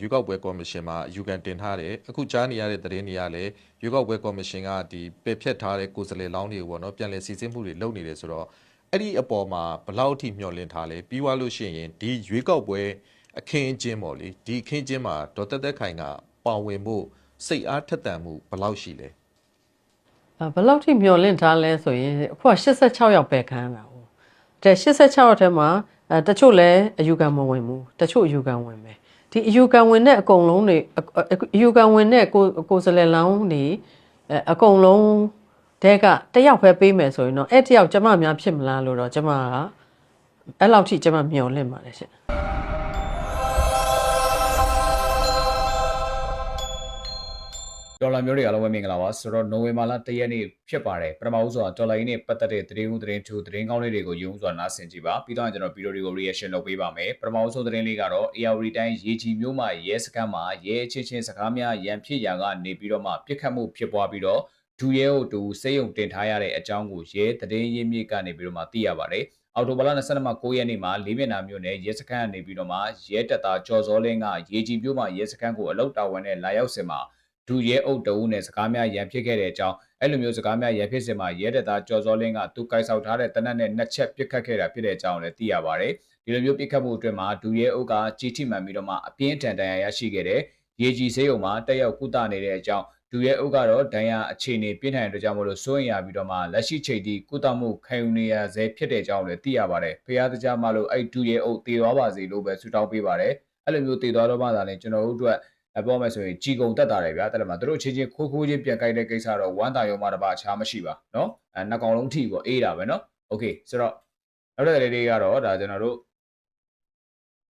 ရွေးကောက်ပွဲကော်မရှင်မှာအယူခံတင်ထားတယ်အခုကြားနေရတဲ့သတင်းတွေကလည်းရွေးကောက်ပွဲကော်မရှင်ကဒီပယ်ဖျက်ထားတဲ့ကိုယ်စားလှယ်လောင်းတွေကိုပေါ့နော်ပြန်လည်စီစစ်မှုတွေလုပ်နေတယ်ဆိုတော့အဲ့ဒီအပေါ်မှာဘယ်လောက်အထိမျှော်လင့်ထားလဲပြီးသွားလို့ရှိရင်ဒီရွေးကောက်ပွဲအခင်းအကျင်းပေါ့လေဒီအခင်းအကျင်းမှာဒေါ်တက်တက်ခိုင်ကပါဝင်ဖို့စိတ်အားထက်သန်မှုဘယ်လောက်ရှိလဲအဲဘယ်လောက်ထိမျောလင့်ထားလဲဆိုရင်အခုက86ယောက်ပဲခန်းတာဟိုတဲ့86ယောက်ထဲမှာအဲတချို့လည်းအယူခံမဝင်ဘူးတချို့အယူခံဝင်ပဲ ဒီအယူခံဝင်တဲ့အကုန်လုံးတွေအအယူခံဝင်တဲ့ကိုကိုယ်စလဲလောင်းတွေအဲအကုန်လုံးတဲ့ကတယောက်ပဲပေးမယ်ဆိုရင်တော့အဲ့တယောက်ကျမများဖြစ်မလားလို့တော့ကျမကအဲ့လောက်ထိကျမမျောလင့်ပါတယ်ရှင် လာမျိုးတွေအားလုံးပဲမင်္ဂလာပါဆိုတော့နိုဝင်ဘာလ၁ရက်နေ့ဖြစ်ပါတယ်ပထမဦးဆုံးဒေါ်လာရင်းနဲ့ပတ်သက်တဲ့သတင်းဦးသတင်းထူသတင်းကောင်းလေးတွေကိုယုံစွာနားဆင်ကြည့်ပါပြီးတော့ကျွန်တော်ဗီဒီယိုတွေကို reaction လုပ်ပေးပါမယ်ပထမဦးဆုံးသတင်းလေးကတော့ AR တိုင်းရေကြီးမျိုးမှာရဲစခန်းမှာရဲချင်းချင်းစကားများရန်ဖြစ်ရာကနေပြီးတော့မှပြစ်ခတ်မှုဖြစ်ပွားပြီးတော့ဒူရဲကိုတူစေယုံတင်ထားရတဲ့အကြောင်းကိုရဲသတင်းရင်းမြစ်ကနေပြီးတော့မှသိရပါတယ်အော်တိုဘာလ22မှာ9ရက်နေ့မှာလေးမျက်နှာမြို့နယ်ရဲစခန်းကနေပြီးတော့မှရဲတပ်သားကျော်စောလင်းကရေကြီးမျိုးမှာရဲစခန်းကိုအလုတ်တာဝန်နဲ့လာရောက်စင်မှာ ဒူရဲအုပ်တအုပ်နဲ့စကားများရန်ဖြစ်ခဲ့တဲ့အကြောင်းအဲ့လိုမျိုးစကားများရန်ဖြစ်စင်မှာရဲတပ်သားကျော်စောလင်းကသူကိုက်ဆောက်ထားတဲ့တနက်နဲ့နှစ်ချက်ပစ်ခတ်ခဲ့တာဖြစ်တဲ့အကြောင်းလည်းသိရပါတယ်ဒီလိုမျိုးပစ်ခတ်မှုအတွင်းမှာဒူရဲအုပ်ကကြီးထိမှန်ပြီးတော့မှအပြင်းထန်ဒဏ်ရာရရှိခဲ့တဲ့ရေကြီးစေးုံမှာတက်ရောက်ကုသနေတဲ့အကြောင်းဒူရဲအုပ်ကတော့ဒဏ်ရာအခြေအနေပြင်းထန်တဲ့ကြောင့်မလို့စိုးရင်ရပြီးတော့မှလက်ရှိချိန်ထိကုသမှုခံယူနေရဆဲဖြစ်တဲ့အကြောင်းလည်းသိရပါတယ်ဖရားတကြားမှလို့အဲ့ဒူရဲအုပ်တည်သွားပါစေလို့ပဲဆုတောင်းပေးပါတယ်အဲ့လိုမျိုးတည်သွားတော့မှသာလည်းကျွန်တော်တို့အတွက် အပေါ်မဲ့ဆိုရင်ជីကုံတက်တာတယ်ဗျာတက်တယ်မှာတို့ချင်းချင်းခိုးခိုးချင်းပြန်ကြိုက်တဲ့ကိစ္စတော့ဝမ်းတာရုံမှတပါအခြားမရှိပါเนาะအဲနှစ်ကောင်လုံးထိပေါ့အေးတာပဲเนาะโอเคဆိုတော့နောက်တဲ့လေးတွေကတော့ဒါကျွန်တော်တို့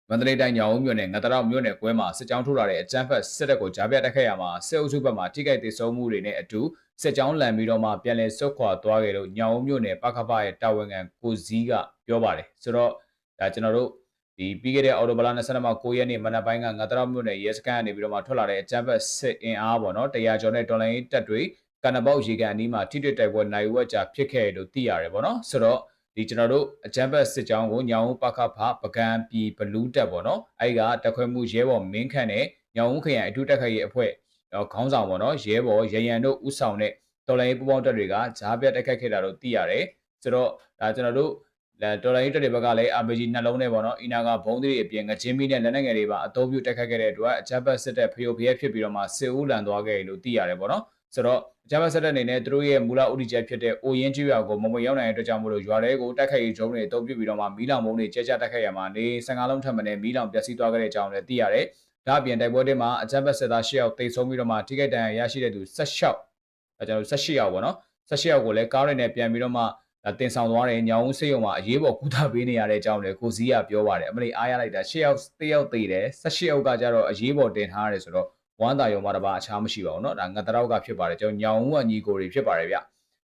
မန္တလေးတိုင်းညောင်ဦးမြို့နယ်ငတရမြို့နယ်ကွဲမှာစစ်ကြောင်းထိုးလာတဲ့အကြမ်းဖက်စစ်တပ်ကိုကြားပြတ်တက်ခဲ့ရမှာစစ်အုပ်စုဘက်မှထိခိုက်ဒေဆုံးမှုတွေနဲ့အတူစစ်ကြောင်းလန်ပြီးတော့မှပြန်လည်ဆုတ်ခွာသွားခဲ့လို့ညောင်ဦးမြို့နယ်ပခဖရဲ့တာဝန်ခံကိုစည်းကပြောပါတယ်ဆိုတော့ဒါကျွန်တော်တို့ ဒီပြီးခဲ့တဲ့အော်တိုဘလာ22မှာ9ရက်နေ့မနက်ပိုင်းကငါတရမြို့နယ်ရဲစခန်းကနေပြီးတော့မှထွက်လာတဲ့အကြမ်းဖက်စစ်အင်အားပေါ့နော်တရားကျော်နဲ့ဒေါ်လာရင်းတက်တွေကနဘောက်ရေကန်အနီးမှာထိတွေ့တိုက်ပွဲနိုင်ဝက်ကြာဖြစ်ခဲ့တယ်လို့သိရတယ်ပေါ့နော်ဆိုတော့ဒီကျွန်တော်တို့အကြမ်းဖက်စစ်ကြောင်းကိုညောင်ဦးပခဖပကံပြည်ဘလူးတက်ပေါ့နော်အဲဒီကတက်ခွဲမှုရဲဘော်မင်းခန့်နဲ့ညောင်ဦးခရိုင်အထူးတက်ခတ်ရေးအဖွဲ့ခေါင်းဆောင်ပေါ့နော်ရဲဘော်ရရန်တို့ဥဆောင်တဲ့တော်လိုင်းပူပေါင်းတက်တွေကဂျားပြတ်တက်ခတ်ခဲ့တာလို့သိရတယ်ဆိုတော့ဒါကျွန်တော်တို့ တော်လိုင်းတက်တွေဘက်ကလည်း RPG နှလုံးနဲ့ပေါ့နော်အီနာကဘုံတွေအပြင်ငချင်းမီနဲ့လက်နက်ငယ်တွေပါအသုံးပြုတက်ခတ်ခဲ့တဲ့အတွက်အကြမ်းဖက်စစ်တပ်ဖျို့ဖျက်ဖြစ်ပြီးတော့မှစစ်ဦးလန်သွားခဲ့လို့သိရတယ်ပေါ့နော်ဆိုတော့ဂျမဆက်တဲ့အနေနဲ့သူတို့ရဲ့မူလဥတီချက်ဖြစ်တဲ့အိုရင်ကျွော်ကိုမမရောက်နိုင်တဲ့အတွက်ကြောင့်မို့လို့ရွာတွေကိုတိုက်ခိုက်ရေးဂျုံတွေအသုံးပြုပြီးတော့မှမီးလောင်မုံတွေကြဲကြတိုက်ခိုက်ရမှာနေ15လုံးထပ်မံနဲ့မီးလောင်ပျက်စီးသွားခဲ့တဲ့အကြောင်းလည်းသိရတယ်။ဒါအပြင်တိုက်ပွဲတွေမှာအကြမ်းဖက်စစ်သား10ယောက်တိတ်ဆုံးပြီးတော့မှထိခိုက်ဒဏ်ရာရရှိတဲ့သူ16အဲကျွန်တော်18ယောက်ပေါ့နော်18ယောက်ကိုလည်းကားတွေနဲ့ပြန်ပြီးတော့မှ တင်ဆောင်သွားတယ်ညောင်ဦးစေးရုံမှာအရေးပေါ်ကုသပေးနေရတဲ့အကြောင်းလည်းကိုစည်းကပြောပါတယ်အမလီအားရလိုက်တာ10ယောက်10ယောက်သေးတယ်18ယောက်ကကြတော့အရေးပေါ်တင်ထားရတယ်ဆိုတော့ဝမ်းသာရုံမှာတပါအခြားမရှိပါဘူးเนาะဒါငတ်တရောက်ကဖြစ်ပါတယ်ကျွန်တော်ညောင်ဦးကညီကိုတွေဖြစ်ပါတယ်ဗျ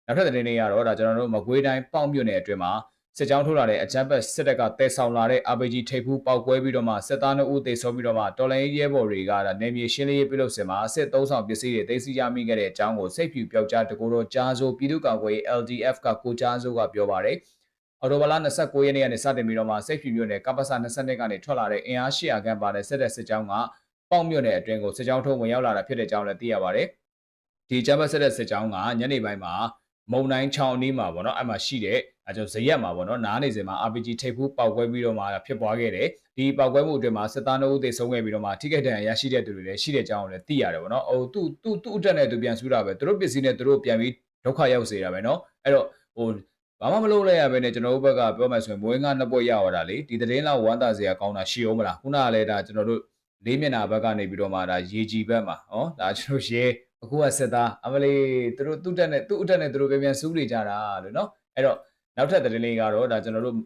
နောက်ထပ်သတင်းတွေကတော့ဒါကျွန်တော်တို့မကွေးတိုင်းပေါင်မြို့နယ်အတွင်းမှာ စစ်ကြောင်းထိုးလာတဲ့အကြမ်းဖက်စစ်တပ်ကတဲဆောင်လာတဲ့ RPG ထိပ်ဖူးပောက်ကွဲပြီးတော့မှစစ်သားနှုတ်ဦးတေဆုံးပြီးတော့မှတော်လိုင်းရဲဘော်တွေကဒါနေမြေရှင်းလင်းရေးပြုလုပ်စင်မှာစစ်သုံးဆောင်ပစ္စည်းတွေသိသိရမိခဲ့တဲ့အကြောင်းကိုစိတ်ဖြူပျောက်ကြားတကူတော်ကြားစိုးပြည်သူ့ကောင်ကွယ် LDF ကကိုကြားစိုးကပြောပါတယ်အော်တိုဘလာ29ရက်နေ့ကနေစတင်ပြီးတော့မှစိတ်ဖြူမြို့နယ်ကပ္ပစ22ကနေထွက်လာတဲ့အင်အား800ခန့်ပါတဲ့စစ်တပ်စစ်ကြောင်းကပေါက်မြို့နယ်အတွင်းကိုစစ်ကြောင်းထုံးဝင်ရောက်လာတာဖြစ်တဲ့အကြောင်းလည်းသိရပါတယ်ဒီဂျမ်ဘတ်ဆက်တဲ့စစ်ကြောင်းကညနေပိုင်းမှာ မုံတိုင်းချောင်းအနီးမှာပေါ့နော်အဲ့မှာရှိတဲ့အဲကျွန်တော်ဇရက်မှာပေါ့နော်နားနေစင်မှာ RPG ထိပ်ဖူးပောက်ကွဲပြီးတော့မှဖြစ်ပွားခဲ့တယ်ဒီပောက်ကွဲမှုအတွင်းမှာစစ်သားနှုတ်သေဆုံးခဲ့ပြီးတော့မှထိခိုက်ဒဏ်ရာရရှိတဲ့သူတွေလည်းရှိတဲ့အကြောင်းကိုလည်းသိရတယ်ပေါ့နော်ဟိုသူ့သူ့သူ့အတက်နဲ့သူပြန်ဆူးတာပဲသူတို့ပစ္စည်းနဲ့သူတို့ပြန်ပြီးဒုက္ခရောက်စေတာပဲနော်အဲ့တော့ဟိုဘာမှမလုပ်လိုက်ရဘဲနဲ့ကျွန်တော်တို့ဘက်ကပြောမှဆိုရင်မွေးငါနှစ်ပွက်ရရတာလေဒီသတင်းလောက်ဝမ်းသာစရာကောင်းတာရှိအောင်မလားခုနကလည်းဒါကျွန်တော်တို့လေးမျက်နှာဘက်ကနေပြီးတော့မှဒါရေကြည်ဘက်မှာဟောဒါကျွန်တော်ရဲ အခုကစစ်သားအမလေးသူတို့သူ့တက်နဲ့သူ့အတက်နဲ့သူတို့ပြန်ပြန်စူးနေကြတာလို့နော်အဲ့တော့နောက်ထပ်သတင်းလေးကတော့ဒါကျွန်တော်တို့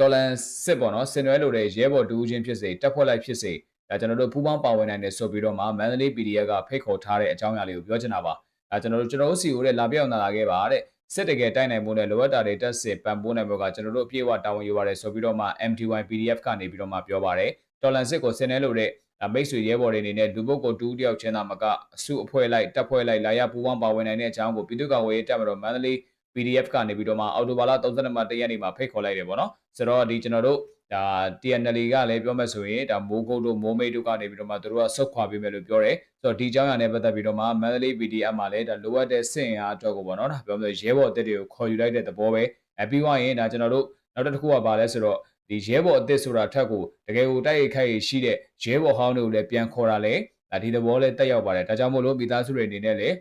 တော်လန်စစ်ပေါ့နော်ဆင်နွဲလိုတဲ့ရဲဘော်တူးချင်းဖြစ်စေတက်ဖွဲ့လိုက်ဖြစ်စေဒါကျွန်တော်တို့ပူးပေါင်းပါဝင်နိုင်တယ်ဆိုပြီးတော့မှမန္တလေး PDF ကဖိတ်ခေါ်ထားတဲ့အကြောင်းအရာလေးကိုပြောချင်တာပါဒါကျွန်တော်တို့ကျွန်တော်တို့စီကိုလည်းလာပြောင်းလာခဲ့ပါတဲ့စစ်တကယ်တိုက်နိုင်မှုနဲ့လိုအပ်တာတွေတက်စစ်ပံ့ပိုးနိုင်မှုကကျွန်တော်တို့အပြည့်အဝတာဝန်ယူပါတယ်ဆိုပြီးတော့မှ MTY PDF ကနေပြီးတော့မှပြောပါတယ်တော်လန်စစ်ကိုဆင်နွဲလိုတဲ့ မိတ်ဆွေရဲဘော်တွေအနေနဲ့လူပုဂ္ဂိုလ်တူးတယောက်ချင်းသာမကအစုအဖွဲ့လိုက်တပ်ဖွဲ့လိုက်လာရပူးပေါင်းပါဝင်နိုင်တဲ့အကြောင်းကိုပြည်သူ့ကောင်ဝေးတပ်မတော်မန္တလေး PDF ကနေပြီးတော့မှအော်တိုဘာလ32မှ1ရက်နေ့မှာဖိတ်ခေါ်လိုက်တယ်ပေါ့နော်ဆိုတော့ဒီကျွန်တော်တို့ဒါ TNL ကလည်းပြောမှဆိုရင်ဒါမိုးကုတ်တို့မိုးမိတ်တို့ကနေပြီးတော့မှသူတို့ကဆုတ်ခွာပေးမယ်လို့ပြောတယ်ဆိုတော့ဒီအကြောင်းအရာနဲ့ပတ်သက်ပြီးတော့မှ Mandalay PDF မှာလည်းဒါလိုအပ်တဲ့စစ်အင်အားအတွက်ကိုပေါ့နော်ဒါပြောမှဆိုရဲဘော်အသစ်တွေကိုခေါ်ယူလိုက်တဲ့သဘောပဲအဲပြီးသွားရင်ဒါကျွန်တော်တို့နောက်တစ်ခုကပါလဲဆိုတော့ ဒီရဲဘော်အသစ်ဆိုတာထက်ကိုတကယ်ကိုတိုက်ရိုက်ခိုက်ရရှိတဲ့ရဲဘော်ဟောင်းတွေကိုလည်းပြန်ခေါ်တာလဲဒါဒီသဘောလဲတက်ရောက်ပါတယ်ဒါကြောင့်မို့လို့မိသားစုတွေအနေနဲ့လည်း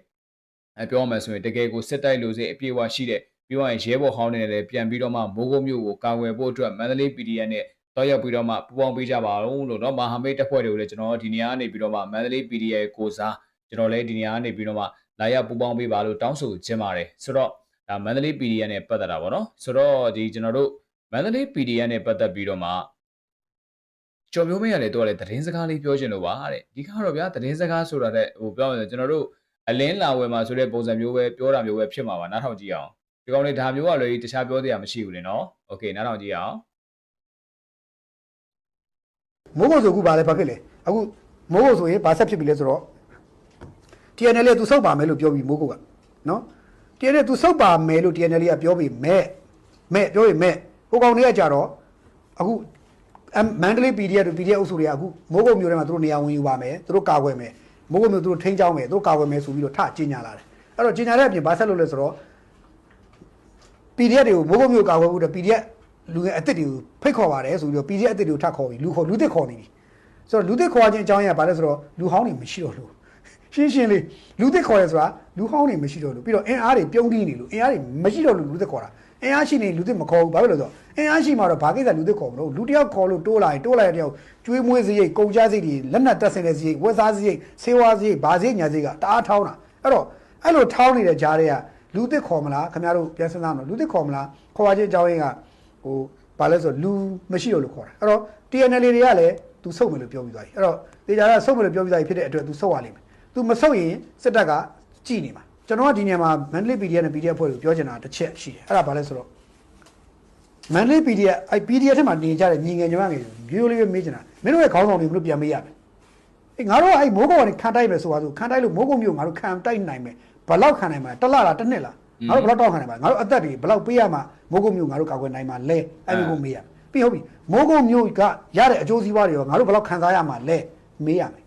ပြောမှဆိုရင်တကယ်ကိုစစ်တိုက်လို့စေအပြည့်အဝရှိတဲ့ပြီးတော့ရဲဘော်ဟောင်းတွေလည်းပြန်ပြီးတော့မှမိုးကုတ်မြို့ကိုကာကွယ်ဖို့အတွက်မန္တလေး PDF နဲ့တော့ရောက်ပြီးတော့မှပူပေါင်းပေးကြပါအောင်လို့တော့မဟာမိတ်တပ်ဖွဲ့တွေကိုလည်းကျွန်တော်ဒီနေရာကနေပြီးတော့မှမန္တလေး PDF ကိုစားကျွန်တော်လည်းဒီနေရာကနေပြီးတော့မှလာရပူပေါင်းပေးပါလို့တောင်းဆိုခြင်းပါတယ်ဆိုတော့ဒါမန္တလေး PDF နဲ့ပတ်သက်တာပေါ့နော်ဆိုတော့ဒီကျွန်တော်တို့ Mandalay PDF နဲ့ပတ်သက်ပြီးတော့မှကျော်မျိုးမင်းကလည်းတော့လည်းသတင်းစကားလေးပြောချင်လို့ပါတဲ့ဒီကတော့ဗျာသတင်းစကားဆိုတာတဲ့ဟိုပြောရင်ကျွန်တော်တို့အလင်းလာဝယ်မှာဆိုတဲ့ပုံစံမျိုးပဲပြောတာမျိုးပဲဖြစ်မှာပါနားထောင်ကြည့်အောင်ဒီကောင်လေးဒါမျိုးကလည်းတခြားပြောသေးရမရှိဘူးလေနော်โอเคနားထောင်ကြည့်အောင် မိုးကုတ်ဆိုအခုဘာလဲဘာဖြစ်လဲအခုမိုးကုတ်ဆိုရင်ဘာဆက်ဖြစ်ပြီလဲဆိုတော့ TNL ကသူစောက်ပါမယ်လို့ပြောပြီးမိုးကုတ်ကနော် TNL သူစောက်ပါမယ်လို့ TNL ကပြောပြီးမဲ့မဲ့ပြောပြီးမဲ့ ဟိုကောင်တွေကကြတော့အခုမန္တလေး PDF တို့ PDF အုပ်စုတွေကအခုမိုးကုတ်မျိုးထဲမှာသူတို့နေရာဝင်ယူပါမယ်သူတို့ကာကွယ်မယ်မိုးကုတ်မျိုးသူတို့ထိန်းချောင်းမယ်သူတို့ကာကွယ်မယ်ဆိုပြီးတော့ထကြီးညာလာတယ်အဲ့တော့ကြီးညာတဲ့အပြင်ဘာဆက်လုပ်လဲဆိုတော့ PDF တွေကိုမိုးကုတ်မျိုးကာကွယ်ဖို့အတွက် PDF လူငယ်အစ်စ်တွေကိုဖိတ်ခေါ်ပါတယ်ဆိုပြီးတော့ PDF အစ်စ်တွေကိုထပ်ခေါ်ပြီးလူခေါ်လူသစ်ခေါ်နေပြီဆိုတော့လူသစ်ခေါ်ခြင်းအကြောင်းရင်းကဘာလဲဆိုတော့လူဟောင်းတွေမရှိတော့လို့ရှင်းရှင်းလေးလူသစ်ခေါ်ရဲဆိုတာလူဟောင်းတွေမရှိတော့လို့ပြီးတော့အင်အားတွေပြုံးတီးနေလို့အင်အားတွေမရှိတော့လို့လူသစ်ခေါ်တာ အင်အားရှိနေလူသစ်မခေါ်ဘူးဘာဖြစ်လို့လဲဆိုတော့အင်အားရှိမှတော့ဘာကိစ္စလူသစ်ခေါ်မလို့လူတစ်ယောက်ခေါ်လို့တိုးလာရင်တိုးလာတဲ့တယောက်ကျွေးမွေးစရိတ်ကုန်ကြစရိတ်တွေလက်နက်တက်ဆင်တဲ့စရိတ်ဝက်စားစရိတ်ဆေးဝါးစရိတ်ဘာစရိတ်ညာစရိတ်ကတအားထောင်းတာအဲ့တော့အဲ့လိုထောင်းနေတဲ့ကြားတွေကလူသစ်ခေါ်မလားခင်ဗျားတို့ပြန်စဉ်းစားမလို့လူသစ်ခေါ်မလားခေါ်ရခြင်းအကြောင်းရင်းကဟိုဘာလဲဆိုတော့လူမရှိတော့လို့ခေါ်တာအဲ့တော့ TNL တွေကလည်းသူစုပ်မယ်လို့ပြောပြီးသွားပြီအဲ့တော့တေချာကစုပ်မယ်လို့ပြောပြီးသွားပြီဖြစ်တဲ့အတွက်သူစုပ်ရလိမ့်မယ်သူမစုပ်ရင်စစ်တပ်ကကြည်နေမှာ ကျွန်တော်ကဒီနေရာမှာ Mandalay PDF နဲ့ PDF ဖွဲ့ကိုပြောချင်တာတစ်ချက်ရှိတယ်အဲ့ဒါဘာလဲဆိုတော့ Mandalay PDF အဲ့ PDF ထဲမှာနေကြတဲ့ညီငယ်ညီမငယ်မျိုးလေးပဲမေးချင်တာမင်းတို့ရဲ့ခေါင်းဆောင်တွေဘယ်လိုပြန်မေးရမလဲအေးငါတို့ကအဲ့မိုးကောင်ကနေခံတိုက်မယ်ဆိုပါဆိုခံတိုက်လို့မိုးကောင်မျိုးငါတို့ခံတိုက်နိုင်မယ်ဘယ်လောက်ခံနိုင်မှာတစ်လလားတစ်နှစ်လားငါတို့ဘယ်လောက်တောက်ခံနိုင်မှာငါတို့အသက်တွေဘယ်လောက်ပေးရမှာမိုးကောင်မျိုးငါတို့ကာကွယ်နိုင်မှာလဲအဲ့ဒီကိုမေးရမယ်ပြီးဟုတ်ပြီမိုးကောင်မျိုးကရတဲ့အကျိုးစီးပွားတွေရောငါတို့ဘယ်လောက်ခံစားရမှာလဲမေးရမယ်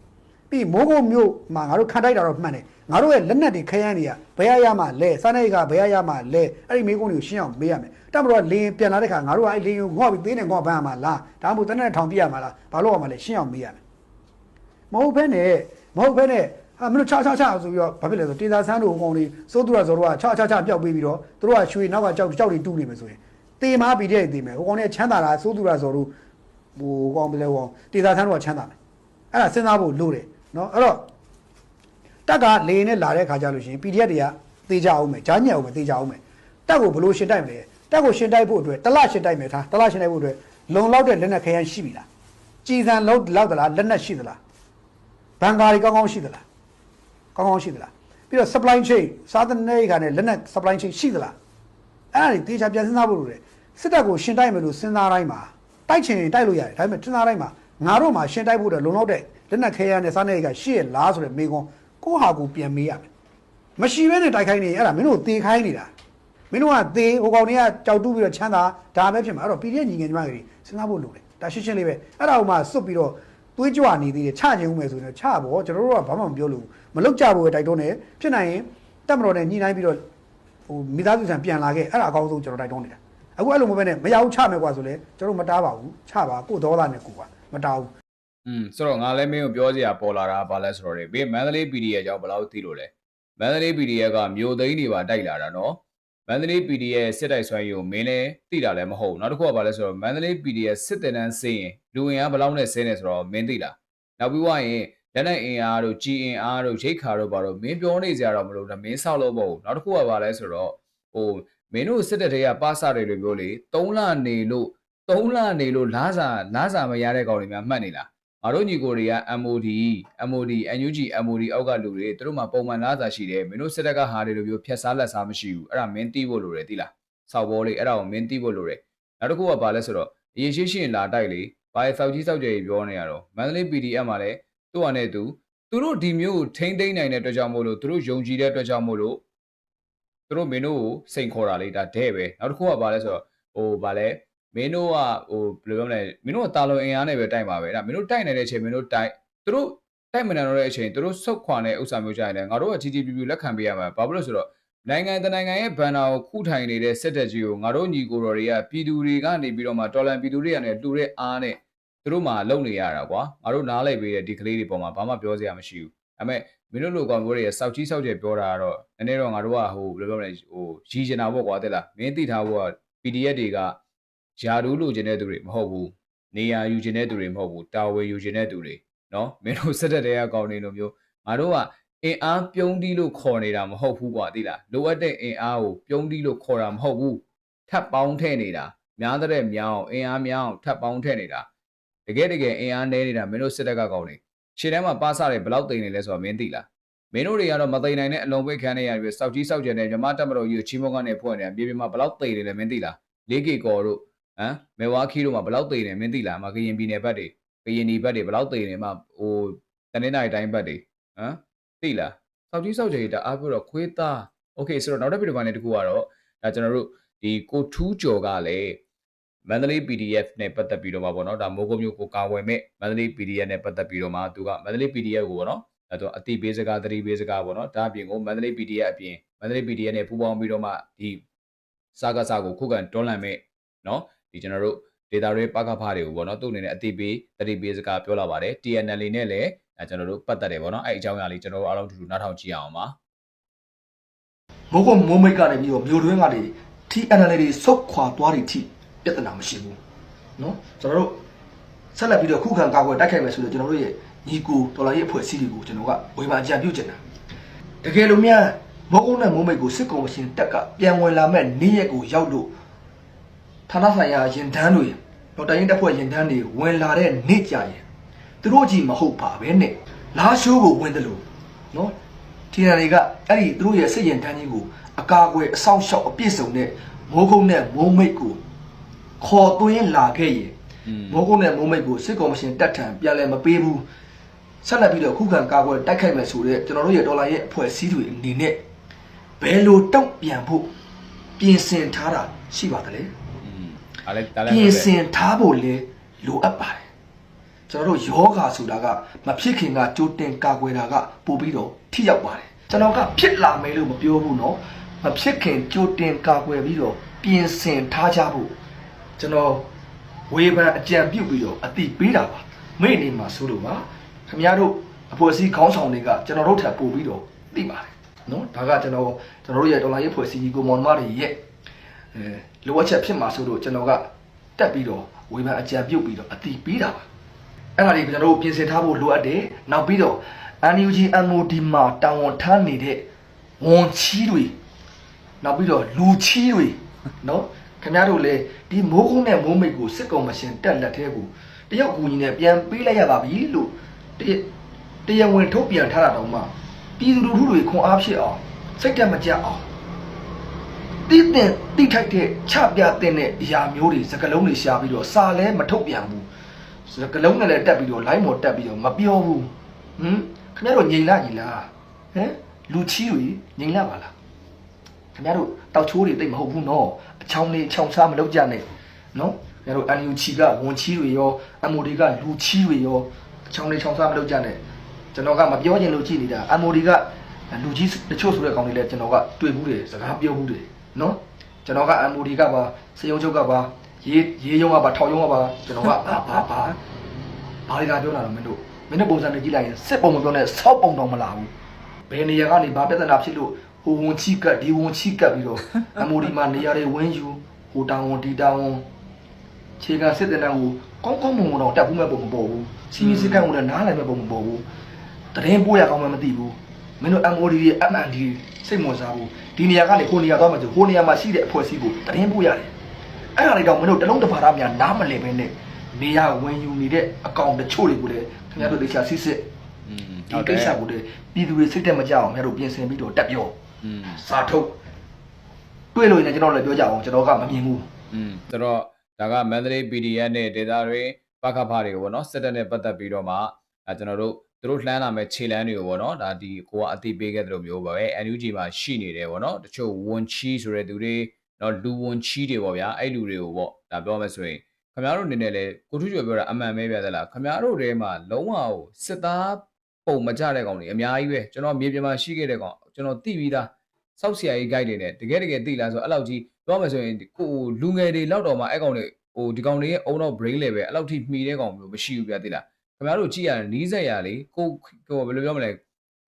ပြီးမိုးကောင်မျိုးမှာငါတို့ခံတိုက်တာတော့မှန်တယ် ငါတို့ရဲ့လက်နက်တွေခရမ်းတွေကဘယ်ရရမှာလဲစားနေကဘယ်ရရမှာလဲအဲ့ဒီမေးခွန်းတွေကိုရှင်းအောင်မေးရမယ်တမတော်ကလင်းပြန်လာတဲ့ခါငါတို့ကအဲ့လင်းကိုငေါ့ပြီးသေးနေငေါ့ဘန်းရမှာလားဒါမှမဟုတ်တနက်ထောင်ပြရမှာလားဘာလို့ရမှာလဲရှင်းအောင်မေးရမယ်မဟုတ်ဘဲနဲ့မဟုတ်ဘဲနဲ့ဟာမင်းတို့ချာချာချာဆိုပြီးတော့ဘာဖြစ်လဲဆိုတေသာဆန်းတို့အကောင်လေးစိုးသူရဇော်တို့ကချာချာချာပျောက်ပေးပြီးတော့သူတို့ကရွှေနောက်ကကြောက်ကြောက်တွေတူးနေမယ်ဆိုရင်တေမားပြီးတဲ့တေမယ်ဟိုကောင်လေးချမ်းသာတာစိုးသူရဇော်တို့ဟိုကောင်ဘယ်လဲဟောတေသာဆန်းတို့ကချမ်းသာမယ်အဲ့ဒါစဉ်းစားဖို့လိုတယ်နော်အဲ့တော့ တက်ကလေနဲ့လာတဲ့ခါကျလို့ရှိရင် PDF တွေကသေကြအောင်မယ်ဂျာညက်အောင်မယ်သေကြအောင်မယ်တက်ကိုဘလို့ရှင်တိုက်မလဲတက်ကိုရှင်တိုက်ဖို့အတွက်တစ်လရှင်တိုက်မယ်ထားတစ်လရှင်တိုက်ဖို့အတွက်လုံလောက်တဲ့လက်နက်ခဲယမ်းရှိပြီလားကြည်စံလောက်လောက်သလားလက်နက်ရှိသလားဘန်ကာတွေကောင်းကောင်းရှိသလားကောင်းကောင်းရှိသလားပြီးတော့ supply chain စားတဲ့နေကနဲ့လက်နက် supply chain ရှိသလားအဲ့ဒါတွေတေချာပြန်စဉ်းစားဖို့လိုတယ်စစ်တပ်ကိုရှင်တိုက်မယ်လို့စဉ်းစားတိုင်းမှာတိုက်ချင်ရင်တိုက်လို့ရတယ်ဒါပေမဲ့စဉ်းစားတိုင်းမှာငါတို့မှာရှင်တိုက်ဖို့အတွက်လုံလောက်တဲ့လက်နက်ခဲယမ်းနဲ့စားနေကရှိရလားဆိုတဲ့မေးခွန်း ကိုယ့်ဟာကိုယ်ပြန်မေးရမယ်မရှိဘဲနဲ့တိုက်ခိုင်းနေရင်အဲ့ဒါမင်းတို့သေခိုင်းနေတာမင်းတို့ကသေဟိုကောင်တွေကကြောက်တူးပြီးတော့ချမ်းသာဒါပဲဖြစ်မှာအဲ့တော့ PDF ညီငယ်ညီမတွေစဉ်းစားဖို့လိုတယ်ဒါရှင်းရှင်းလေးပဲအဲ့ဒါဥမာစွတ်ပြီးတော့သွေးကြွနေသေးတယ်ချခြင်းဦးမယ်ဆိုရင်ချပေါ့ကျွန်တော်တို့ကဘာမှမပြောလို့မလောက်ကြဘူးပဲတိုက်တွန်းတယ်ဖြစ်နိုင်ရင်တက်မတော်နဲ့ညှိနှိုင်းပြီးတော့ဟိုမိသားစုဆန်ပြန်လာခဲ့အဲ့ဒါအကောင်းဆုံးကျွန်တော်တိုက်တွန်းနေတာအခုအဲ့လိုမဟုတ်ဘဲနဲ့မရဘူးချမယ်ကွာဆိုလဲကျွန်တော်မတားပါဘူးချပါကို့ဒေါသနဲ့ကိုပါမတားဘူး อืมဆိုတော့ငါလည်းမင်းကိုပြောစရာပေါ်လာတာဘာလဲဆိုတော့လေဘေးမန္တလေး PDF အကြောင်းဘယ်လောက်သိလို့လဲမန္တလေး PDF ကမြို့သိန်းတွေပါတိုက်လာတာနော်မန္တလေး PDF စစ်တိုက်ဆွမ်းရုံမင်းလည်းသိတာလည်းမဟုတ်ဘူးနောက်တစ်ခုကဘာလဲဆိုတော့မန္တလေး PDF စစ်တပ်တန်းစင်းရင်လူဝင်အားဘယ်လောက်နဲ့ဆင်းနေဆိုတော့မင်းသိလားနောက်ပြီးွားရင်လက်နက်အင်အားတို့ကြီးအင်အားတို့ရိတ်ခါတို့ဘာလို့မင်းပြောနေကြတော့မလို့ဒါမင်းဆောက်လို့မဟုတ်ဘူးနောက်တစ်ခုကဘာလဲဆိုတော့ဟိုမင်းတို့စစ်တပ်တွေကပါစတယ်လို့ပြောလေ3လနေလို့3လနေလို့လားစာလားစာမရတဲ့ကောင်တွေများမှတ်နေလား ငါတို့ညီကိုတွေက MOD MOD NUG MOD အောက်ကလူတွေသူတို့မှာပုံမှန်လားစာရှိတယ်မင်းတို့စစ်တပ်ကဟာတွေလိုမျိုးဖြတ်စားလက်စားမရှိဘူးအဲ့ဒါမင်းသိဖို့လိုတယ်သိလားစောက်ဘောလေးအဲ့ဒါကိုမင်းသိဖို့လိုတယ်နောက်တစ်ခုကဘာလဲဆိုတော့အရင်ရှိရှိရင်လာတိုက်လေဘာလဲစောက်ကြီးစောက်ကြယ်ကြီးပြောနေရတော့မန္တလေး PDF မှာလည်းသူ့ဟာနဲ့သူသူတို့ဒီမျိုးကိုထိမ့်သိမ့်နိုင်တဲ့အတွက်ကြောင့်မို့လို့သူတို့ယုံကြည်တဲ့အတွက်ကြောင့်မို့လို့သူတို့မင်းတို့ကိုစိန်ခေါ်တာလေဒါတဲ့ပဲနောက်တစ်ခုကဘာလဲဆိုတော့ဟိုဘာလဲ မင်းတို့ကဟိုဘယ်လိုပြောမလဲမင်းတို့ကတာလုံအင်အားနဲ့ပဲတိုက်ပါပဲဒါမင်းတို့တိုက်နေတဲ့အချိန်မင်းတို့တိုက်သူတို့တိုက်မနေတော့တဲ့အချိန်သူတို့ဆုတ်ခွာတဲ့ဥစ္စာမျိုးကြရင်လည်းငါတို့ကကြီးကြီးပြူပြူလက်ခံပေးရမှာဘာဖြစ်လို့ဆိုတော့နိုင်ငံတနိုင်ငံရဲ့ဘန်နာကိုခုထိုင်နေတဲ့စစ်တပ်ကြီးကိုငါတို့ညီကိုတော်တွေကပြည်သူတွေကနေပြီးတော့မှတော်လန်ပြည်သူတွေကနေလှူတဲ့အားနဲ့သူတို့မှလုံနေရတာကွာငါတို့နားလိုက်ပေးတဲ့ဒီကလေးတွေပေါ်မှာဘာမှပြောစရာမရှိဘူးဒါပေမဲ့မင်းတို့လိုကောင်မျိုးတွေရဲ့စောက်ကြီးစောက်ကျယ်ပြောတာကတော့နည်းနည်းတော့ငါတို့ကဟိုဘယ်လိုပြောမလဲဟိုရည်ချင်တာပေါ့ကွာတဲ့လားမင်းသိထားဖို့က PDF တွေက ယာဒူးလိုချင်တဲ့သူတွေမဟုတ်ဘူးနေရာယူချင်တဲ့သူတွေမဟုတ်ဘူးတာဝယ်ယူချင်တဲ့သူတွေနော်မင်းတို့စက်တက်တဲ့အကောင်တွေလိုမျိုးငါတို့ကအင်အားပြုံးတီးလို့ခေါ်နေတာမဟုတ်ဘူးကွာသိလားလိုအပ်တဲ့အင်အားကိုပြုံးတီးလို့ခေါ်တာမဟုတ်ဘူးထပ်ပေါင်းထည့်နေတာများတဲ့များအောင်အင်အားများအောင်ထပ်ပေါင်းထည့်နေတာတကယ်တကယ်အင်အားနည်းနေတာမင်းတို့စစ်တပ်ကကောင်တွေရှေ့တန်းမှာပါစားတယ်ဘယ်လောက်တိန်နေလဲဆိုတာမင်းသိလားမင်းတို့တွေကတော့မသိနိုင်တဲ့အလုံးပိတ်ခန်းနေရပြီးစောက်ကြီးစောက်ကျန်တဲ့မြမတက်မတော်ကြီးကိုချီးမုန်းကနေဖွင့်နေတာပြေပြေမှာဘယ်လောက်တိန်နေလဲမင်းသိလား၄ကီကော်တို့ ဟမ်မေဝါခီတို့မှာဘယ်လောက်သိနေမင်းသိလားမကရင်ပြည်နယ်ဘက်တွေကရင်ဒီဘက်တွေဘယ်လောက်သိနေမှဟိုတနင်္လာရီတိုင်းဘက်တွေဟမ်သိလားစောက်ကြီးစောက်ကြီးတအားပြောတော့ခွေးသားโอเคဆိုတော့နောက်တစ်ဗီဒီယိုပိုင်းလေးတစ်ခုကတော့ဒါကျွန်တော်တို့ဒီကိုထူးကျော်ကလည်းမန္တလေး PDF နဲ့ပတ်သက်ပြီးတော့မှာပေါ့နော်ဒါမိုးကုံမျိုးကိုကာဝယ်မဲ့မန္တလေး PDF နဲ့ပတ်သက်ပြီးတော့မှာသူကမန္တလေး PDF ကိုပေါ့နော်အဲတော့အတိပေးစကားသတိပေးစကားပေါ့နော်ဒါအပြင်ကိုမန္တလေး PDF အပြင်မန္တလေး PDF နဲ့ပူးပေါင်းပြီးတော့မှဒီစာကစားကိုခုခံတွန်းလှန်မဲ့เนาะ ဒီကျွန်တော်တို့ data တွေပကဖတွေကိုပေါ့နော်သူ့အနေနဲ့အတိပေးတတိပေးစကားပြောလာပါတယ် TNL နဲ့လည်းအဲကျွန်တော်တို့ပတ်သက်တယ်ပေါ့နော်အဲ့အကြောင်းအရာလေးကျွန်တော်တို့အားလုံးတူတူနားထောင်ကြည့်အောင်ပါမိုးကမိုးမိတ်ကနေပြီးတော့မြို့တွင်းကနေ TNL တွေဆုတ်ခွာသွားတွေထိပြဿနာမရှိဘူးနော်ကျွန်တော်တို့ဆက်လက်ပြီးတော့ခုခံကာကွယ်တိုက်ခိုက်မယ်ဆိုတော့ကျွန်တော်တို့ရဲ့ညီကိုဒေါ်လာရေးအဖွဲ့အစည်းတွေကိုကျွန်တော်ကဝေဖန်ကြံပြုတ်ကျင်တာတကယ်လို့များမောကုန်းနဲ့မိုးမိတ်ကိုစစ်ကောင်မရှင်တက်ကပြန်ဝင်လာမဲ့နေ့ရက်ကိုရောက်လို့ ဌာနဆိုင်ရာရင်တန်းတွေတော်တိုင်းတက်ဖွဲ့ရင်တန်းတွေဝင်လာတဲ့နေ့ကြရင်သူတို့ကြီးမဟုတ်ပါပဲနဲ့လာရှိုးကိုဝင်တယ်လို့နော်ထီရန်တွေကအဲ့ဒီသူတို့ရဲ့စိတ်ရင်တန်းကြီးကိုအကာအကွယ်အဆောင်ရှောက်အပြည့်စုံတဲ့မိုးကုတ်နဲ့မိုးမိတ်ကိုခေါ်သွင်းလာခဲ့ရင်မိုးကုတ်နဲ့မိုးမိတ်ကိုစစ်ကော်မရှင်တက်ထံပြန်လဲမပေးဘူးဆက်လက်ပြီးတော့ခုခံကာကွယ်တိုက်ခိုက်မယ်ဆိုတဲ့ကျွန်တော်တို့ရဲ့ဒေါ်လာရဲ့အဖွဲ့အစည်းတွေအနေနဲ့ဘယ်လိုတောက်ပြန်ဖို့ပြင်ဆင်ထားတာရှိပါသလဲ อืมအားလည်းဒါလည်း ပြင်ဆင်ထားဖို့လေလိုအပ်ပါတယ်ကျွန်တော်တို့ယောဂါဆိုတာကမဖြစ်ခင်ကကြိုတင်ကာကွယ်တာကပို့ပြီးတော့ထိရောက်ပါတယ်ကျွန်တော်ကဖြစ်လာမယ်လို့မပြောဘူးเนาะမဖြစ်ခင်ကြိုတင်ကာကွယ်ပြီးတော့ပြင်ဆင်ထားကြဖို့ကျွန်တော်ဝေဖန်အကြံပြုပြီးတော့အတိပေးတာပါမိတ်နေမှာဆိုလို့ပါခင်ဗျားတို့အဖွဲ့အစည်းခေါင်းဆောင်တွေကကျွန်တော်တို့ထပ်ပို့ပြီးတော့သိပါတယ်နော်ဒါကကျွန်တော်ကျွန်တော်တို့ရဲ့ဒေါ်လာရေးဖွဲ့စည်းကြီးကိုမောင်နှမတွေရဲ့အဲ လိုအပ်ချက်ဖြစ်မှာဆိုလို့ကျွန်တော်ကတက်ပြီးတော့ဝေဖန်အကြံပြုပြီးတော့အတိပေးတာပါအဲ့ဒါတွေကျွန်တော်တို့ပြင်ဆင်ထားဖို့လိုအပ်တယ်နောက်ပြီးတော့ NUG MOD မှာတာဝန်ထမ်းနေတဲ့ဝန်ချီးတွေနောက်ပြီးတော့လူချီးတွေနော်ခင်ဗျားတို့လည်းဒီမိုးကုန်းနဲ့မိုးမိတ်ကိုစစ်ကောင်မရှင်တက်လက်သေးကိုတယောက်ကူညီနဲ့ပြန်ပေးလိုက်ရပါပြီလို့တရတရားဝင်ထုတ်ပြန်ထားတာတော့မှပြည်သူလူထုတွေခွန်အားဖြစ်အောင်စိတ်တက်မကြအောင် တိတဲ့တိထိုက်တဲ့ချပြတဲ့အရာမျိုးတွေစကလုံးတွေရှာပြီးတော့စာလဲမထုတ်ပြန်ဘူးစကလုံးနဲ့လည်းတက်ပြီးတော့ line ပေါ်တက်ပြီးတော့မပြောဘူးဟမ်ခင်ဗျားတို့ငြိမ်လာညီလားဟမ်လူချီးတွေငြိမ်လာပါလားခင်ဗျားတို့တောက်ချိုးတွေတိတ်မဟုတ်ဘူးနော်အချောင်းလေးချောင်းစားမလုပ်ကြနဲ့နော်ခင်ဗျားတို့ NU ချီကဝန်ချီးတွေရော MOD ကလူချီးတွေရောအချောင်းလေးချောင်းစားမလုပ်ကြနဲ့ကျွန်တော်ကမပြောချင်လို့ကြည်နေတာ MOD ကလူကြီးတချို့ဆိုတဲ့ကောင်တွေလည်းကျွန်တော်ကတွေ့ဘူးတယ်စကားပြောဘူးတယ် နော်ကျွန်တော်က MOD ကပါစေယုံချုပ်ကပါရေးရေးယုံကပါထောက်ယုံကပါကျွန်တော်ကဘာဘာဘာဘာလေးကပြောလာတော့မင်းတို့မင်းတို့ပုံစံနဲ့ကြည့်လိုက်ရင်စစ်ပုံမပြောနဲ့စောက်ပုံတော့မလာဘူးဘယ်နေရာကနေဘာပြဿနာဖြစ်လို့ဟိုဝန်ချီကတ်ဒီဝန်ချီကတ်ပြီးတော့ MOD မှာနေရာတွေဝင်းယူဟိုတောင်ဝန်ဒီတောင်ဝန်ခြေကစစ်တဲ့နန်းကိုကောင်းကောင်းမွန်မွန်တော့တက်ဘူးမဲ့ပုံမပေါ်ဘူးစီမီစစ်ကတ်ကိုလည်းနားလည်မဲ့ပုံမပေါ်ဘူးတရင်ပို့ရကောင်းမှမသိဘူး မင်းတို့ MODD MND စိတ်မဝင်စားဘူးဒီနေရာကနေကိုနေရာသွားမှဆိုကိုနေရာမှာရှိတဲ့အဖွဲ့အစည်းကိုတရင်ပို့ရတယ်အဲ့ဒါတွေတော့မင်းတို့တလုံးတပါးသားများနားမလည်ပဲနဲ့နေရာဝင်ယူနေတဲ့အကောင်တချို့တွေကိုလည်းခင်ဗျားတို့လေချာစစ်စစ်ဒီကိစ္စကိုလည်းပြည်သူတွေစိတ်တက်မကြအောင်ခင်ဗျားတို့ပြင်ဆင်ပြီးတော့တက်ပြောစာထုတ်တွေ့လို့ရင်ကျွန်တော်လည်းပြောကြအောင်ကျွန်တော်ကမမြင်ဘူးอืมဆိုတော့ဒါကမန္တလေး PDF နဲ့ဒေတာတွေပကဖားတွေကိုပေါ့နော်စစ်တပ်နဲ့ပတ်သက်ပြီးတော့မှအဲကျွန်တော်တို့ သူတို့လှမ်းလာမဲ့ခြေလမ်းတွေကိုပေါ့နော်ဒါဒီကိုကအတိပေးခဲ့တဲ့လိုမျိုးပါပဲ NUG မှာရှိနေတယ်ပေါ့နော်တချို့ဝန်ချီဆိုတဲ့သူတွေနော်လူဝန်ချီတွေပေါ့ဗျာအဲ့လူတွေကိုပေါ့ဒါဒါပြောမယ်ဆိုရင်ခင်ဗျားတို့အနေနဲ့လည်းကိုထုကျော်ပြောတာအမှန်ပဲပြသလားခင်ဗျားတို့ထဲမှာလုံးဝကိုစစ်သားပုံမကြတဲ့ကောင်တွေအများကြီးပဲကျွန်တော်မြေပြင်မှာရှိခဲ့တဲ့ကောင်ကျွန်တော်သိပြီးသားစောက်ဆရာကြီး guide တွေနဲ့တကယ်တကယ်သိလားဆိုအဲ့လောက်ကြီးပြောမယ်ဆိုရင်ကိုလူငယ်တွေလောက်တော့မှအဲ့ကောင်တွေဟိုဒီကောင်တွေရဲ့အုံတော့ brain level အဲ့လောက်ထိမှီတဲ့ကောင်မျိုးမရှိဘူးပြသိလား ခင်ဗျားတို့ကြည့်ရတယ်နီးစက်ရလေကိုကိုဘယ်လိုပြောမလဲ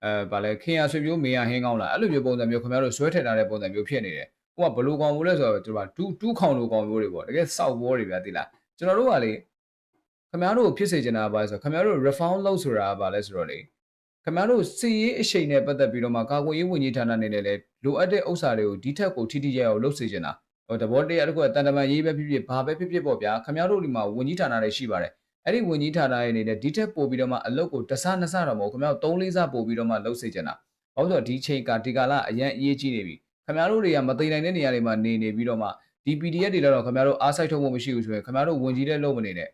အဲဗာလဲခင်ရဆွေမျိုးမေရဟင်းကောင်းလားအဲ့လိုမျိုးပုံစံမျိုးခင်ဗျားတို့ဆွဲထည့်ထားတဲ့ပုံစံမျိုးဖြစ်နေတယ်ဟိုကဘလိုကောင်မျိုးလဲဆိုတော့ကျွန်တော်တူးတူးခေါင်လိုကောင်မျိုးတွေပေါ့တကယ်စောက်ဘောတွေဗျာသိလားကျွန်တော်တို့ကလေခင်ဗျားတို့ဖြစ်စေချင်တာပါလဲဆိုတော့ခင်ဗျားတို့ reform လုပ်ဆိုတာပါလဲဆိုတော့လေခင်ဗျားတို့စီရေးအရှိန်နဲ့ပတ်သက်ပြီးတော့မှကာကွယ်ရေးဝန်ကြီးဌာနအနေနဲ့လည်းလိုအပ်တဲ့ဥစ္စာတွေကိုဒီထက်ကိုထိထိကျကျလုပ်စေချင်တာဟိုတဘောတရားတစ်ခုကတန်တမန်ရေးပဲဖြစ်ဖြစ်ဘာပဲဖြစ်ဖြစ်ပေါ့ဗျာခင်ဗျားတို့ဒီမှာဝန်ကြီးဌာနတွေရှိပါတယ် အဲ့ဒီဝန်ကြီးဌာနရဲ့အနေနဲ့ဒီထက်ပို့ပြီးတော့မှအလုပ်ကိုတဆနှစ်ဆတော့မဟုတ်ခင်ဗျားတို့၃လေးဆပို့ပြီးတော့မှလုပ်စေချင်တာဘာလို့ဆိုတော့ဒီချိန်ကဒီကာလအရန်အရေးကြီးနေပြီခင်ဗျားတို့တွေကမသိနိုင်တဲ့နေရာတွေမှာနေနေပြီးတော့မှဒီ PDF တွေတော့ခင်ဗျားတို့အားစိုက်ထုတ်ဖို့မရှိဘူးဆိုရင်ခင်ဗျားတို့ဝန်ကြီးတဲ့လုပ်မနေနဲ့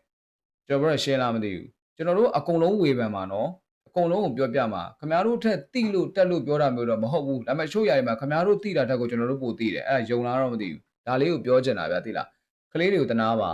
ကျွန်တော်တို့ share လာမသိဘူးကျွန်တော်တို့အကုန်လုံးဝေဖန်ပါနော်အကုန်လုံးကိုပြောပြမှာခင်ဗျားတို့ထက်တိလို့တက်လို့ပြောတာမျိုးတော့မဟုတ်ဘူးဒါပေမဲ့ချို့ຢာတွေမှာခင်ဗျားတို့တိတာတက်ကိုကျွန်တော်တို့ပို့တိတယ်အဲ့ဒါယုံလားတော့မသိဘူးဒါလေးကိုပြောချင်တာဗျာသိလားကလေးတွေကိုတနာပါ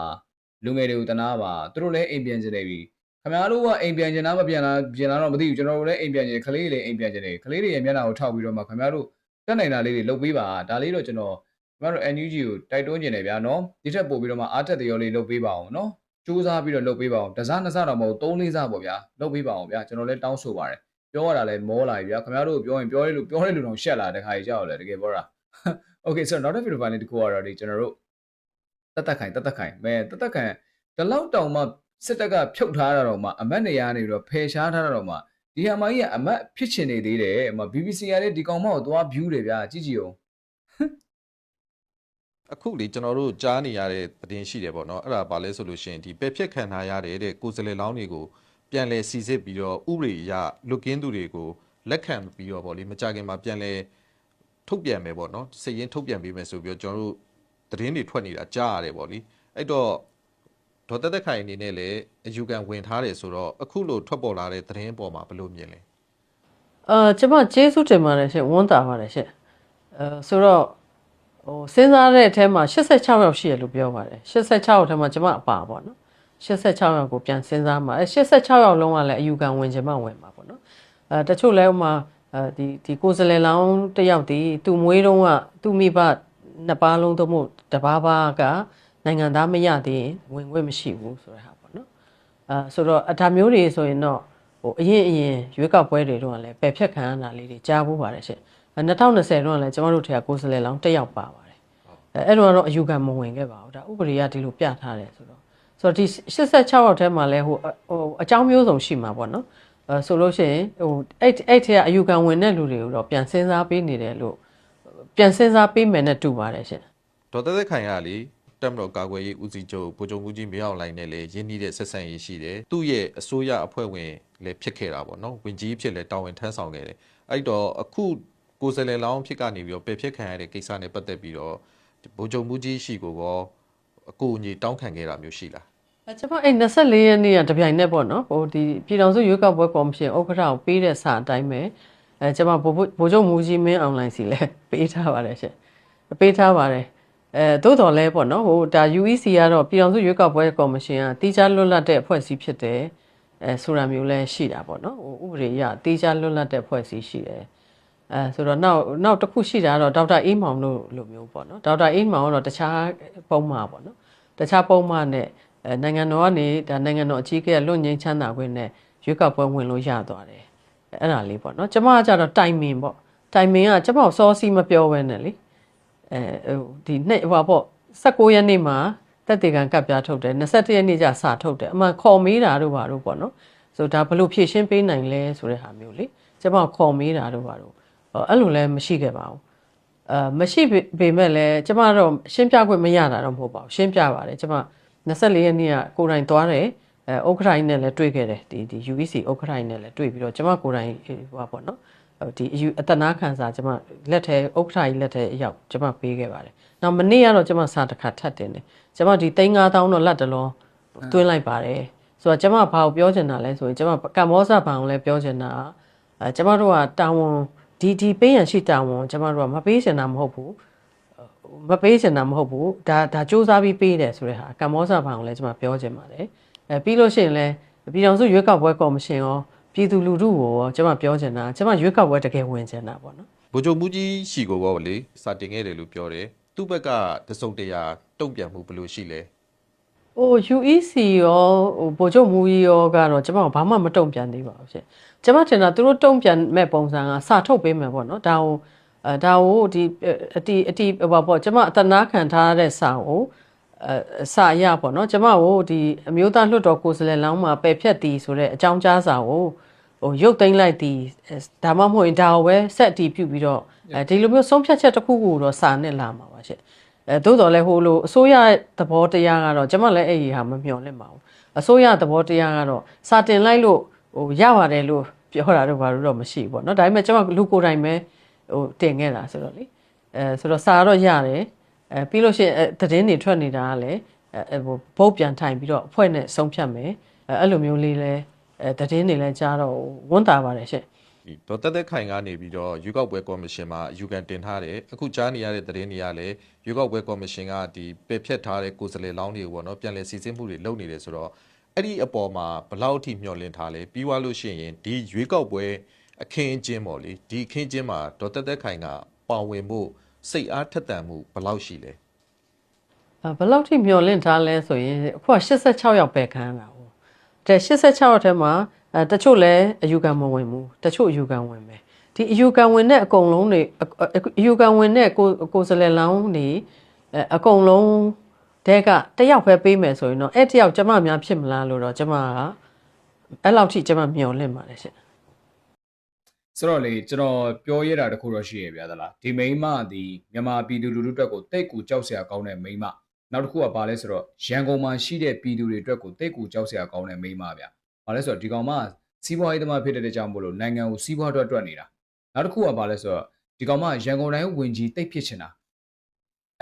လူငယ်တွေကိုတနာပါသူတို့လည်းအိမ်ပြန်ချင်နေပြီခင်ဗျားတို့ကအိမ်ပြန်ချင်တာမပြန်လားပြန်လားတော့မသိဘူးကျွန်တော်တို့လည်းအိမ်ပြန်ချင်တယ်ကလေးတွေလည်းအိမ်ပြန်ချင်တယ်ကလေးတွေရဲ့မျက်နှာကိုထောက်ပြီးတော့မှခင်ဗျားတို့တက်နိုင်တာလေးတွေလုပ်ပေးပါဒါလေးတော့ကျွန်တော်ခင်ဗျားတို့ NUG ကိုတိုက်တွန်းကျင်တယ်ဗျာနော်ဒီထက်ပို့ပြီးတော့မှအားတက်တရောလေးလုပ်ပေးပါအောင်နော်စူးစမ်းပြီးတော့လုပ်ပေးပါအောင်တစားနှစ်စားတော့မဟုတ်သုံးလေးစားပေါ့ဗျာလုပ်ပေးပါအောင်ဗျာကျွန်တော်လည်းတောင်းဆိုပါတယ်ပြောရတာလည်းမောလာပြီဗျာခင်ဗျားတို့ပြောရင်ပြောရလို့ပြောရလို့တော့ရှက်လာတဲ့ခါကြီးကြောက်လဲတကယ်ပြောတာ Okay ဆိုတော့နောက်တစ်ဗီဒီယိုဖိုင်လေးတစ်ခုကတော့ဒီကျွန်တော်တို့ တတ်တတ်ခိုင်တတ်တတ်ခိုင်မဲတတ်တတ်ခိုင်ဒီလောက်တောင်မှစစ်တပ်ကဖြုတ်ထားတာတော့မှအမတ်နေရာနေပြီးတော့ဖယ်ရှားထားတာတော့မှဒီဟာမကြီးကအမတ်ဖြစ်ချင်နေသေးတယ်အမ BBC ကလည်းဒီကောင်မကိုသွား view တယ်ဗျာကြည့်ကြည့်အောင်အခုလေကျွန်တော်တို့ကြားနေရတဲ့သတင်းရှိတယ်ပေါ့နော်အဲ့ဒါဘာလဲဆိုလို့ရှိရင်ဒီပယ်ဖြတ်ခံထားရတဲ့တဲ့ကိုယ်စလဲလောင်းတွေကိုပြန်လဲစီစစ်ပြီးတော့ဥပဒေအရလွတ်ကင်းသူတွေကိုလက်ခံပြီးတော့ပေါ့လေမကြခင်မှာပြန်လဲထုတ်ပြန်မယ်ပေါ့နော်စိတ်ရင်းထုတ်ပြန်ပေးမယ်ဆိုပြီးတော့ကျွန်တော်တို့ သတင်းတွေထွက်နေတာကြားရတယ်ပေါ့လေအဲ့တော့ဒေါ်တက်တက်ခိုင်အနေနဲ့လည်းအယူခံဝင်ထားတယ်ဆိုတော့အခုလို့ထွက်ပေါ်လာတဲ့သတင်းပေါ်မှာဘယ်လိုမြင်လဲအာကျမကျေးဇူးတင်ပါတယ်ရှင်ဝမ်းသာပါတယ်ရှင်အဲဆိုတော့ဟိုစဉ်းစားတဲ့အထဲမှာ86ယောက်ရှိရလို့ပြောပါတယ်86ယောက်ထဲမှာကျမအပါပေါ့နော်86ယောက်ကိုပြန်စဉ်းစားမှာအဲ86ယောက်လုံးကလည်းအယူခံဝင်ချင်မှဝင်မှာပေါ့နော်အဲတချို့လဲဥမာအဲဒီဒီကိုယ်စလဲလောင်းတစ်ယောက်ဒီသူ့မွေးတုံးကသူ့မိဘ နှစ်ပါးလုံးသို့မဟုတ်တစ်ပါးပါးကနိုင်ငံသားမရသေးရင်ဝင်ခွင့်မရှိဘူးဆိုတဲ့ဟာပေါ့နော်အဲဆိုတော့အဒါမျိုးတွေဆိုရင်တော့ဟိုအရင်အရင်ရွေးကောက်ပွဲတွေတော့လည်းပယ်ဖြတ်ခံရတာလေးတွေကြားဖို့ပါတယ်ရှင့်အဲ2020တော့လည်းကျမတို့ထေကကိုယ်စားလှယ်လောင်းတက်ရောက်ပါပါတယ်အဲအဲ့တော့ကတော့အယူခံမဝင်ခဲ့ပါဘူးဒါဥပဒေကဒီလိုပြထားတယ်ဆိုတော့ဆိုတော့ဒီ86ရောက်ထဲမှာလည်းဟိုဟိုအကြောင်းမျိုးစုံရှိမှာပေါ့နော်အဲဆိုလို့ရှိရင်ဟိုအဲ့အဲ့ထဲကအယူခံဝင်တဲ့လူတွေကိုတော့ပြန်စဉ်းစားပေးနေတယ်လို့ ပြန်စဉ်းစားပေးမယ်နဲ့တူပါတယ်ရှင့်ဒေါ်သက်သက်ခိုင်ကလေတက်မတော်ကာကွယ်ရေးဦးစီးချုပ်ဗိုလ်ချုပ်မှုကြီးမြောက်လိုင်းနဲ့လည်းရင်းနှီးတဲ့ဆက်ဆံရေးရှိတယ်သူ့ရဲ့အစိုးရအဖွဲ့ဝင်လည်းဖြစ်ခဲ့တာပေါ့နော်ဝင်ကြီးဖြစ်လည်းတာဝန်ထမ်းဆောင်ခဲ့တယ်အဲ့တော့အခုကိုယ်စားလှယ်လောင်းဖြစ်ကနေပြီးတော့ပယ်ဖြစ်ခံရတဲ့ကိစ္စနဲ့ပတ်သက်ပြီးတော့ဗိုလ်ချုပ်မှုကြီးရှိကိုကောအကူအညီတောင်းခံခဲ့တာမျိုးရှိလားအဲကျွန်မအဲ့24ရက်နေ့ကတပြိုင်နက်ပေါ့နော်ဟိုဒီပြည်တော်စုရွေးကောက်ပွဲကော်မရှင်ဥက္ကဋ္ဌကိုပေးတဲ့စာအတိုင်းပဲ အဲကျွန်မဗိုလ်ဗိုလ်ချုပ်မူကြီးမင်းအွန်လိုင်းစီလဲပေးထားပါတယ်ရှင်ပေးထားပါတယ်အဲသို့တော်လဲပေါ့နော်ဟိုဒါ UEC ကတော့ပြည်တော်စုရွေးကောက်ပွဲကော်မရှင်ကတီးခြားလွတ်လပ်တဲ့အဖွဲ့အစည်းဖြစ်တယ်အဲဆိုတာမျိုးလဲရှိတာပေါ့နော်ဟိုဥပဒေအရတီးခြားလွတ်လပ်တဲ့အဖွဲ့အစည်းရှိတယ်အဲဆိုတော့နောက်နောက်တစ်ခုရှိတာကတော့ဒေါက်တာအေးမောင်တို့လိုမျိုးပေါ့နော်ဒေါက်တာအေးမောင်ကတော့တခြားပုံမှာပေါ့နော်တခြားပုံမှန်နဲ့အဲနိုင်ငံတော်ကနေဒါနိုင်ငံတော်အကြီးအကဲကလွတ်ငင်းချမ်းသာခွင့်နဲ့ရွေးကောက်ပွဲဝင်လို့ရသွားတယ် အဲ့ဒါလေးပေါ့နော်ကျမကကြတော့တိုင်မင်ပေါ့တိုင်မင်ကကျမကိုစောစီမပြောဘဲနဲ့လေအဲဟိုဒီနှစ်ဟိုပေါ့16ရက်နေ့မှာတက်တေကန်ကပ်ပြားထုတ်တယ်21ရက်နေ့ကျစာထုတ်တယ်အမှန်ခေါ်မေးတာတို့ပါတို့ပေါ့နော်ဆိုဒါဘလို့ဖြည့်ရှင်းပေးနိုင်လဲဆိုတဲ့ဟာမျိုးလေကျမခေါ်မေးတာတို့ပါတို့အဲ့လိုလည်းမရှိခဲ့ပါဘူးအာမရှိပေပေမဲ့လည်းကျမတော့ရှင်းပြခွင့်မရတာတော့မဟုတ်ပါဘူးရှင်းပြပါတယ်ကျမ24ရက်နေ့ကကိုယ်တိုင်သွားတယ် အဲဥက္ကဋ္ဌကြီးနဲ့လည်းတွေ့ခဲ့တယ်ဒီဒီ UEC ဥက္ကဋ္ဌကြီးနဲ့လည်းတွေ့ပြီးတော့ကျမကိုယ်တိုင်ဟိုပါပေါ့နော်ဟိုဒီအယူအတနာခံစာကျမလက်ထဲဥက္ကဋ္ဌကြီးလက်ထဲအရောက်ကျမပေးခဲ့ပါတယ်။နောက်မနေ့ကတော့ကျမစာတစ်ခါထပ်တင်တယ်။ကျမဒီ3000တော့လက်တလုံးသွင်းလိုက်ပါတယ်။ဆိုတော့ကျမဘာကိုပြောချင်တာလဲဆိုရင်ကျမကမ္ဘောဇဘဏ်ကိုလည်းပြောချင်တာအဲကျမတို့ကတာဝန်ဒီဒီပေးရန်ရှိတာဝန်ကျမတို့ကမပေးချင်တာမဟုတ်ဘူးဟမပေးချင်တာမဟုတ်ဘူးဒါဒါစူးစမ်းပြီးပေးတယ်ဆိုတဲ့ဟာကမ္ဘောဇာဘောင်ကိုလည်းကျွန်မပြောချင်ပါတယ် အဲပြီးလို့ရှိရင်လည်းပြည်တော်စုရွေးကောက်ပွဲကော်မရှင်ရောပြည်သူလူထုကိုရောကျွန်မပြောချင်တာကျွန်မရွေးကောက်ပွဲတကယ်ဝင်ချင်တာပေါ့နော်ဗိုလ်ချုပ်မူကြီးရှိကိုရောလေစာတင်ခဲ့တယ်လို့ပြောတယ်သူ့ဘက်ကတစုံတရာတုံ့ပြန်မှုဘယ်လိုရှိလဲဟို UEC ရောဟိုဗိုလ်ချုပ်မူကြီးရောကတော့ကျွန်မဘာမှမတုံ့ပြန်သေးပါဘူးရှင်ကျွန်မထင်တာသူတို့တုံ့ပြန်မဲ့ပုံစံကစာထုတ်ပေးမယ်ပေါ့နော်ဒါဟိုအဲဒါဟိုဒီအတီအတီဟိုပေါ့ကျွန်မအတနာခံထားတဲ့စာကို အဲစာရပေါ့နော်ကျွန်မဟိုဒီအမျိုးသားလွှတ်တော်ကိုယ်စားလှယ်လောင်းမှာပယ်ဖြတ်တီဆိုတဲ့အကြောင်းကြားစာကိုဟိုရုပ်သိမ်းလိုက်တီဒါမှမဟုတ်ရင်ဒါကိုပဲဆက်တီပြုတ်ပြီးတော့အဲဒီလိုမျိုးဆုံးဖြတ်ချက်တစ်ခုခုကိုတော့စာနဲ့လာမှာပါရှင်အဲသို့တော်လည်းဟိုလိုအစိုးရသဘောတရားကတော့ကျွန်မလည်းအဲ့ဒီဟာမမျှော်လင့်ပါဘူးအစိုးရသဘောတရားကတော့စာတင်လိုက်လို့ဟိုရပါတယ်လို့ပြောတာတော့ဘာလို့တော့မရှိဘူးပေါ့နော်ဒါပေမဲ့ကျွန်မလူကိုယ်တိုင်ပဲဟိုတင်ခဲ့တာဆိုတော့လေအဲဆိုတော့စာတော့ရတယ် အဲပြီးလို့ရှိရင်အဲသတင်းတွေထွက်နေတာကလည်းအဲဟိုဘုတ်ပြန်ထိုင်ပြီးတော့အဖွဲ့နဲ့ဆုံးဖြတ်မယ်အဲအဲ့လိုမျိုးလေးလဲအဲသတင်းတွေလည်းကြားတော့ဝန်တာပါတယ်ရှင့်ဒီဒေါ်တက်တက်ခိုင်ကနေပြီးတော့ရွေးကောက်ပွဲကော်မရှင်မှာအယူခံတင်ထားတယ်အခုကြားနေရတဲ့သတင်းတွေကလည်းရွေးကောက်ပွဲကော်မရှင်ကဒီပယ်ဖြတ်ထားတဲ့ကိုယ်စားလှယ်လောင်းတွေကိုပေါ့နော်ပြန်လည်စီစစ်မှုတွေလုပ်နေတယ်ဆိုတော့အဲ့ဒီအပေါ်မှာဘယ်လောက်အထိမျှော်လင့်ထားလဲပြီးသွားလို့ရှိရင်ဒီရွေးကောက်ပွဲအခင်းအကျင်းပေါ့လေဒီအခင်းအကျင်းမှာဒေါ်တက်တက်ခိုင်ကပါဝင်ဖို့ စိတ်အားထက်သန်မှုဘယ်လောက်ရှိလဲအဲဘယ်လောက်ထိမျောလင့်ထားလဲဆိုရင်အခုက86ယောက်ပဲခံရတာဟုတ်တဲ့86ယောက်ထဲမှာအဲတချို့လည်းအယူခံမဝင်ဘူးတချို့အယူခံဝင်မယ်ဒီအယူခံဝင်တဲ့အကုန်လုံးတွေအအယူခံဝင်တဲ့ကိုကိုယ်စလဲလောင်းတွေအဲအကုန်လုံးတဲ့ကတယောက်ပဲပေးမယ်ဆိုရင်တော့အဲ့တယောက်ကျမများဖြစ်မလားလို့တော့ကျမကအဲ့လောက်ထိကျမမျောလင့်ပါတယ်ရှင် ဆိုတော့လေကျွန်တော်ပြောရတာတခုတော့ရှိရဗျာသလားဒီမိန်းမဒီမြန်မာပြည်သူလူထုအတွက်ကိုတိတ်ကူကြောက်စရာကောင်းတဲ့မိန်းမနောက်တစ်ခုကဘာလဲဆိုတော့ရန်ကုန်မှာရှိတဲ့ပြည်သူတွေအတွက်ကိုတိတ်ကူကြောက်စရာကောင်းတဲ့မိန်းမဗျာဘာလဲဆိုတော့ဒီကောင်မစီးပွားရေးသမားဖြစ်တဲ့ကြောင့်မို့လို့နိုင်ငံကိုစီးပွားအတွက်အတွက်နေတာနောက်တစ်ခုကဘာလဲဆိုတော့ဒီကောင်မရန်ကုန်တိုင်းဝင်ကြီးတိတ်ဖြစ်ချင်တာ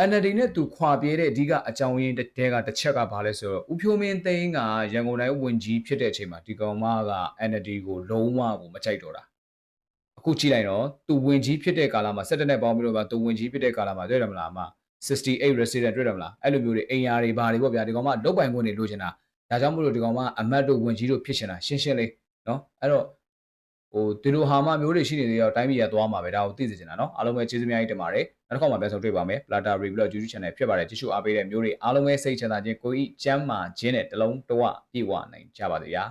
NLD နဲ့သူခွာပြေးတဲ့အဓိကအကြောင်းရင်းတဲကတစ်ချက်ကဘာလဲဆိုတော့ဦးဖြိုးမင်းသိန်းကရန်ကုန်တိုင်းဝင်ကြီးဖြစ်တဲ့အချိန်မှာဒီကောင်မက NLD ကိုလုံးဝကိုမကြိုက်တော့တာ အခုကြည့်လိုက်တော့သူဝင်ကြီးဖြစ်တဲ့ကာလမှာစက်တက်နဲ့ပေါင်းပြီးတော့မှသူဝင်ကြီးဖြစ်တဲ့ကာလမှာတွေ့တယ်မလားအမ68 resident တွေ့တယ်မလားအဲ့လိုမျိုးတွေအိမ်ယာတွေဘာတွေပေါ့ဗျာဒီကောင်မလုတ်ပိုင်ခွင့်တွေလိုချင်တာဒါကြောင့်မို့လို့ဒီကောင်မအမတ်တို့ဝင်ကြီးတို့ဖြစ်ချင်တာရှင်းရှင်းလေးနော်အဲ့တော့ဟိုဒီလိုဟာမမျိုးတွေရှိနေသေးတော့တိုင်းပြည်ရသွားမှာပဲဒါကိုသိစေချင်တာနော်အားလုံးပဲကျေးဇူးများကြီးတင်ပါတယ်နောက်တစ်ခါမှပြန်ဆုံတွေ့ပါမယ် Plata Review YouTube Channel ဖြစ်ပါတယ်ကြည့်ရှုအားပေးတဲ့မျိုးတွေအားလုံးပဲစိတ်ချမ်းသာခြင်းကိုယ်ဤကျမ်းမာခြင်းနဲ့တလုံးတဝပြည့်ဝနိုင်ကြပါစေဗျာ